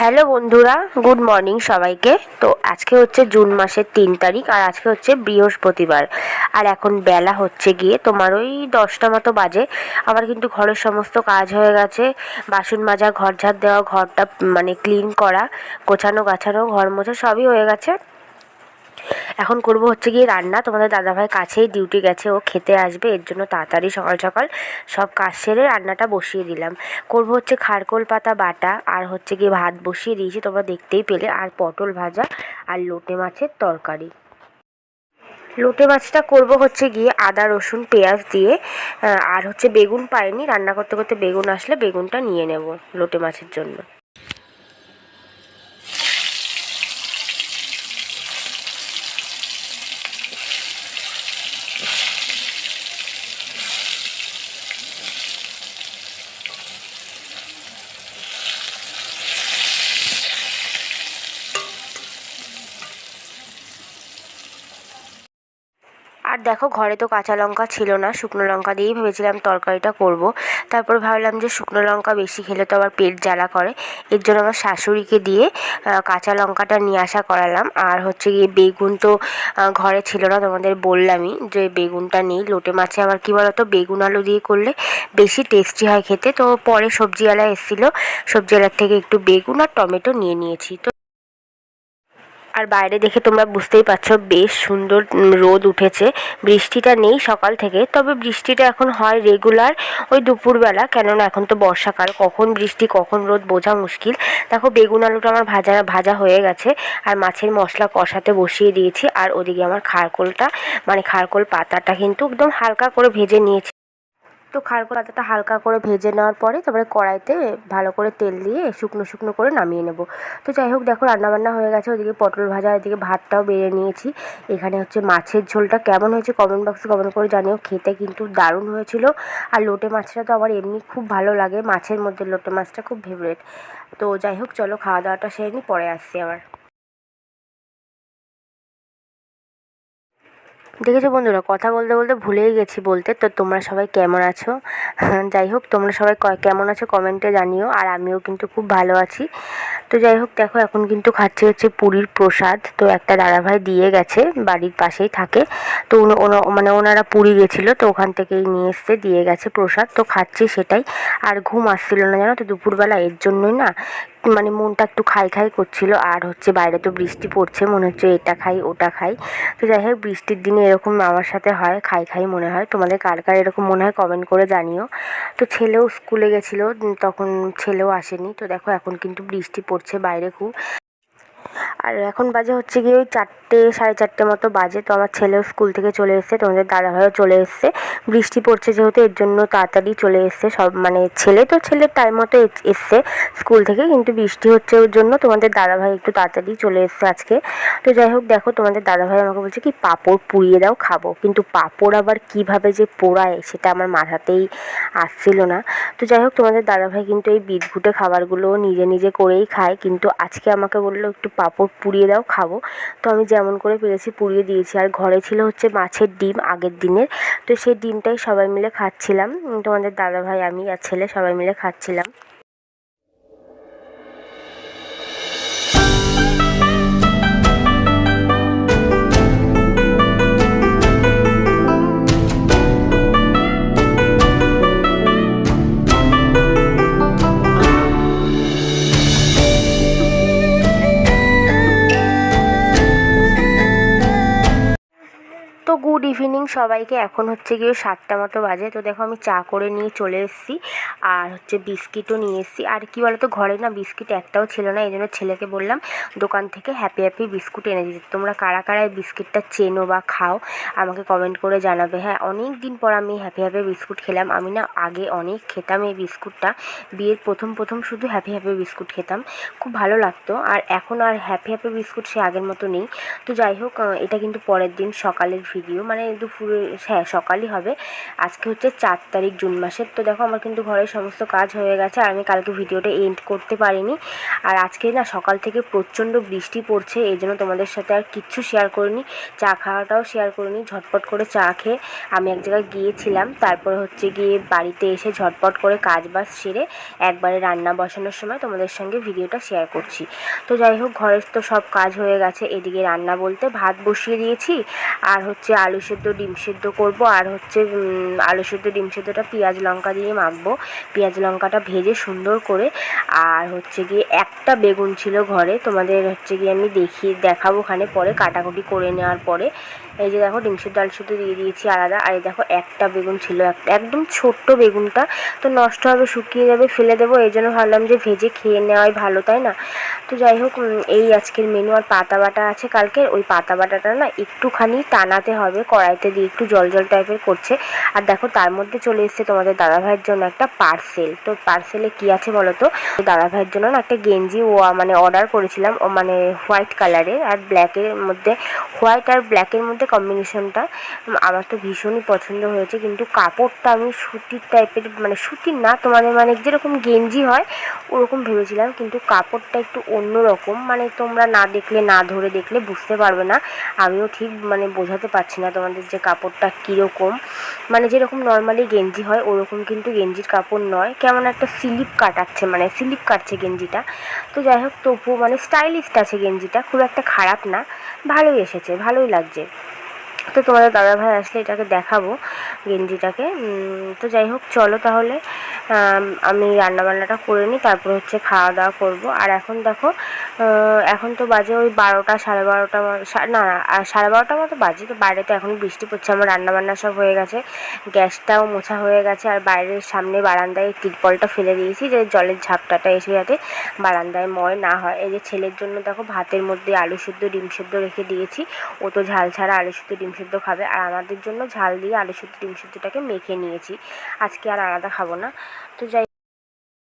Hello বন্ধুরা, good morning সবাইকে। তো আজকে হচ্ছে জুন মাসের তিন তারিখ আর আজকে হচ্ছে বৃহস্পতিবার। আর এখন বেলা হচ্ছে গিয়ে তোমার ওই দশটা মতো বাজে। আবার কিন্তু ঘরের সমস্ত কাজ হয়ে গেছে। বাসন মাজা, ঘর ঝাড় দেওয়া, ঘরটা মানে ক্লিন করা গোছানো গাছানো ঘর মোছা সবই হয়ে গেছে। এখন করব হচ্ছে গিয়ে রান্না। তোমাদের দাদাভাই কাছেই ডিউটি গেছে, ও খেতে আসবে, এর জন্য তাড়াতাড়ি সকাল সকাল সব কাজ সেরে রান্নাটা বসিয়ে দিলাম। করব হচ্ছে খারকোল পাতা, বাটা, আর হচ্ছে গিয়ে ভাত বসিয়ে দিয়েছি, তোমরা দেখতেই পেলে, আর পটল ভাজা আর লোটে মাছের তরকারি। লোটে মাছটা করব হচ্ছে গিয়ে আদা, রসুন, পেঁয়াজ দিয়ে আর হচ্ছে বেগুন পাইনি, রান্না করতে করতে বেগুন আসলে বেগুনটা নিয়ে নেব লোটে মাছের জন্য। আর দেখো, ঘরে তো কাঁচা লঙ্কা ছিল না, শুকনো লঙ্কা দিয়েই ভেবেছিলাম তরকারিটা করব। তারপর ভাবলাম যে শুকনো লঙ্কা বেশি খেলে তো আবার পেট জ্বালা করে। এর জন্য আমার শাশুড়িকে দিয়ে কাঁচা লঙ্কাটা নিয়ে আসা করালাম। আর হচ্ছে গিয়ে বেগুন তো ঘরে ছিল না, তোমাদের বললামই যে বেগুনটা নেই, লোটে মাছে আবার কী বলতো, বেগুন আলু দিয়ে করলে বেশি টেস্টি হয় খেতে। তো পরে সবজিওয়ালা এসেছিল, সবজিওয়ালার থেকে একটু বেগুন আর টমেটো নিয়ে নিয়েছি। তো আর বাইরে দেখে তোমরা বুঝতেই পারছ বেশ সুন্দর রোদ উঠেছে। বৃষ্টিটা নেই সকাল থেকে, তবে বৃষ্টিটা এখন হয় রেগুলার ওই দুপুরবেলা। কেননা এখন তো বর্ষাকাল, কখন বৃষ্টি, কখন রোদ বোঝা মুশকিল। দেখো বেগুন আলুটা আমার ভাজা ভাজা হয়ে গেছে, আর মাছের মশলা কষাতে বসিয়ে দিয়েছি। আর ওদিকে আমার খারকোলটা মানে খারকোল পাতাটা কিন্তু একদম হালকা করে ভেজে নিয়েছি। তো খারকোল পাতাটা হালকা করে ভেজে নেওয়ার পরে তারপরে কড়াইতে ভালো করে তেল দিয়ে শুকনো শুকনো করে নামিয়ে নেব। তো যাই হোক, দেখো রান্নাবান্না হয়ে গেছে, ওদিকে পটল ভাজা, এদিকে ভাতটাও বেড়ে নিয়েছি। এখানে হচ্ছে মাছের ঝোলটা কেমন হয়েছে কমেন্ট বক্সে কমেন্ট করে জানিও। খেতে কিন্তু দারুণ হয়েছিল। আর লোটে মাছটা তো আমার এমনি খুব ভালো লাগে, মাছের মধ্যে লোটে মাছটা খুব ফেভারেট তো যাই হোক, চলো খাওয়া দাওয়াটা সেরে নিই পরে আসছি আবার। দেখেছ বন্ধুরা, কথা বলতে বলতে ভুলেই গেছি বলতে। তো তোমরা সবাই কেমন আছো? যাই হোক, তোমরা সবাই কেমন আছো কমেন্টে জানিও, আর আমিও কিন্তু খুব ভালো আছি। তো যাই হোক, দেখো এখন কিন্তু খাচ্ছি হচ্ছে পুরীর প্রসাদ। তো একটা দাদাভাই দিয়ে গেছে, বাড়ির পাশেই থাকে। তো মানে ওনারা পুরী গেছিল, তো ওখান থেকেই নিয়ে এসছে, দিয়ে গেছে প্রসাদ। তো খাচ্ছি সেটাই। আর ঘুম আসছিল না জানো তো, দুপুরবেলা, এর জন্যই না মানে মনটা একটু খাই খাই করছিল, আর হচ্ছে বাইরে তো বৃষ্টি পড়ছে, মনে হচ্ছে এটা খাই, ওটা খাই। তো যাই হোক, বৃষ্টির দিনে এরকম আমার সাথে হয়, খাই খাই মনে হয়। তোমাদের কার কার এরকম মনে হয় কমেন্ট করে জানিও। তো ছেলেও স্কুলে গেছিল তখন ছেলেও আসেনি। তো দেখো, এখন কিন্তু বৃষ্টি পড়ছে বাইরে খুব। আর এখন বাজে হচ্ছে গিয়ে ওই চারটে, সাড়ে চারটে মতো বাজে। তো আমার ছেলেও স্কুল থেকে চলে এসছে তোমাদের দাদাভাইও চলে এসছে। বৃষ্টি পড়ছে যেহেতু, এর জন্য তাড়াতাড়ি চলে এসছে। সব মানে ছেলে তো ছেলের টাইম মতো এস- এসছে স্কুল থেকে, কিন্তু বৃষ্টি হচ্ছে ওর জন্য। তোমাদের দাদাভাই একটু তাড়াতাড়ি চলে এসছে আজকে। তো যাই হোক, দেখো তোমাদের দাদাভাই আমাকে বলছে কি, পাঁপড় পুড়িয়ে দাও, খাব। কিন্তু পাঁপড় আবার কীভাবে যে পোড়ায়, সেটা আমার মাথাতেই আসছিল না। তো যাই হোক, তোমাদের দাদাভাই কিন্তু এই বিদঘুটে খাবারগুলো নিজে নিজে করেই খায়। কিন্তু আজকে আমাকে বলল, একটু পাঁপড় পুড়িয়ে দাও, খাব। তো আমি যেমন করে পেরেছি পুড়িয়ে দিয়েছি। আর ঘরে ছিল হচ্ছে মাছের ডিম আগের দিনের। তো সেই ডিমটাই সবাই মিলে খাচ্ছিলাম। তোমাদের দাদাভাই, আমি আর ছেলে সবাই মিলে খাচ্ছিলাম। ইভিনিং সবাইকে এখন হচ্ছে গিয়ে সাতটা মতো বাজে। তো দেখো আমি চা করে নিয়ে চলে এসেছি আর হচ্ছে বিস্কিটও নিয়ে এসেছি। আর কি বলতো, ঘরে না বিস্কিট একটাও ছিল না এই জন্য ছেলেকে বললাম, দোকান থেকে হ্যাপি হ্যাপি বিস্কুট এনে দিতে। তোমরা কারা কারা বিস্কিটটা চেনো বা খাও, আমাকে কমেন্ট করে জানাবে। হ্যাঁ অনেক দিন পর আমি হ্যাপি হ্যাপি বিস্কুট খেলাম। আমি না আগে অনেক খেতাম এই বিস্কুটটা। বিয়ের প্রথম প্রথম শুধু হ্যাপি হ্যাপি বিস্কুট খেতাম। খুব ভালো লাগতো। আর এখন আর হ্যাপি হ্যাপি বিস্কুট সে আগের মতো নেই। তো যাই হোক এটা কিন্তু পরের দিন সকালের ভিডিও মানে দুপুরে হ্যাঁ সকালই হবে। আজকে হচ্ছে চার তারিখ, জুন মাসের। তো দেখো, আমার কিন্তু ঘরের সমস্ত কাজ হয়ে গেছে আর আমি কালকে ভিডিওটা এন্ড করতে পারিনি। আর আজকে না, সকাল থেকে প্রচণ্ড বৃষ্টি পড়ছে, এই জন্য তোমাদের সাথে আর কিচ্ছু শেয়ার করিনি। চা খাওয়াটাও শেয়ার করিনি, ঝটপট করে চা খেয়ে আমি এক জায়গায় গিয়েছিলাম। তারপরে হচ্ছে গিয়ে বাড়িতে এসে ঝটপট করে কাজ বাজ সেরে একবারে রান্না বসানোর সময় তোমাদের সঙ্গে ভিডিওটা শেয়ার করছি। তো যাই হোক, ঘরের তো সব কাজ হয়ে গেছে, এদিকে রান্না বলতে ভাত বসিয়ে দিয়েছি। আর হচ্ছে আলু সেদ্ধ ডিম সেদ্ধ করব, আর হচ্ছে আলু সেদ্ধ, ডিম সেদ্ধটা পেঁয়াজ লঙ্কা দিয়ে মাখবো। পেঁয়াজ লঙ্কাটা ভেজে সুন্দর করে, আর হচ্ছে গিয়ে একটা বেগুন ছিল ঘরে, তোমাদের হচ্ছে গিয়ে আমি দেখিয়ে দেখাবো ওখানে পরে, কাটাকুটি করে নেওয়ার পরে। এই যে দেখো ডিম আলু সেদ্ধ দিয়ে দিয়েছি আলাদা। আর এই দেখো একটা বেগুন ছিল, একটা একদম ছোট্ট বেগুনটা। তো নষ্ট হবে, শুকিয়ে যাবে, ফেলে দেবো। এই জন্য ভাবলাম যে ভেজে খেয়ে নেওয়াই ভালো, তাই না? তো যাই হোক এই আজকের মেনু আর পাতা বাটা আছে কালকের ওই পাতা বাটাটা না একটুখানি টানাতে হবে, কড়াইতে দিয়ে একটু জল জল টাইপের করছে। আর দেখো তার মধ্যে চলে এসছে তোমাদের দাদাভাইয়ের জন্য একটা পার্সেল তো পার্সেলে কি আছে বলো তো? দাদাভাইয়ের জন্য না একটা গেঞ্জি ও মানে অর্ডার করেছিলাম, ও মানে হোয়াইট কালারের আর ব্ল্যাকের মধ্যে হোয়াইট আর ব্ল্যাকের মধ্যে কম্বিনেশনটা আমার তো ভীষণই পছন্দ হয়েছে, কিন্তু কাপড়টা আমি সুতির টাইপের মানে সুতির না, তোমাদের মানে যেরকম গেঞ্জি হয়, ওরকম ভেবেছিলাম, কিন্তু কাপড়টা একটু অন্য রকম মানে তোমরা না দেখলে, না ধরে দেখলে বুঝতে পারবে না। আমিও ঠিক মানে বোঝাতে পারছি না তোমাদের যে কাপড়টা কীরকম। মানে যেরকম নর্মালি গেঞ্জি হয়, ওরকম কিন্তু গেঞ্জির কাপড় নয়। কেমন একটা স্লিপ কাটাচ্ছে মানে স্লিপ কাটছে গেঞ্জিটা। তো যাই হোক, তবুও মানে স্টাইলিস্ট আছে গেঞ্জিটা, খুব একটা খারাপ না। ভালোই এসেছে, ভালোই লাগছে। তো তোমাদের দাদাভাই আসলে এটাকে দেখাবো, গেঞ্জিটাকে। তো যাই হোক, চলো তাহলে আমি রান্নাবান্নাটা করে নিই, তারপর হচ্ছে খাওয়া দাওয়া করব। আর এখন দেখো এখন তো বাজে ওই বারোটা, সাড়ে বারোটা না সাড়ে বারোটা মতো বাজে তো বাইরে তো এখন বৃষ্টি পড়ছে, আমার রান্নাবান্না সব হয়ে গেছে, গ্যাসটাও মোছা হয়ে গেছে, আর বাইরের সামনে বারান্দায় তিরপলটা ফেলে দিয়েছি যে জলের ঝাপটাটা এসে যাতে বারান্দায় ময় না হয়। এই যে ছেলের জন্য দেখো ভাতের মধ্যে আলু সেদ্ধ, ডিম সেদ্ধ রেখে দিয়েছি, ও তো ঝাল ছাড়া আলু সেদ্ধ, ডিম সেদ্ধ খাবে, আর আমাদের জন্য ঝাল দিয়ে আলু সেদ্ধ, ডিম সেদ্ধটাকে মেখে নিয়েছি, আজকে আর আলাদা খাব না। তো যাই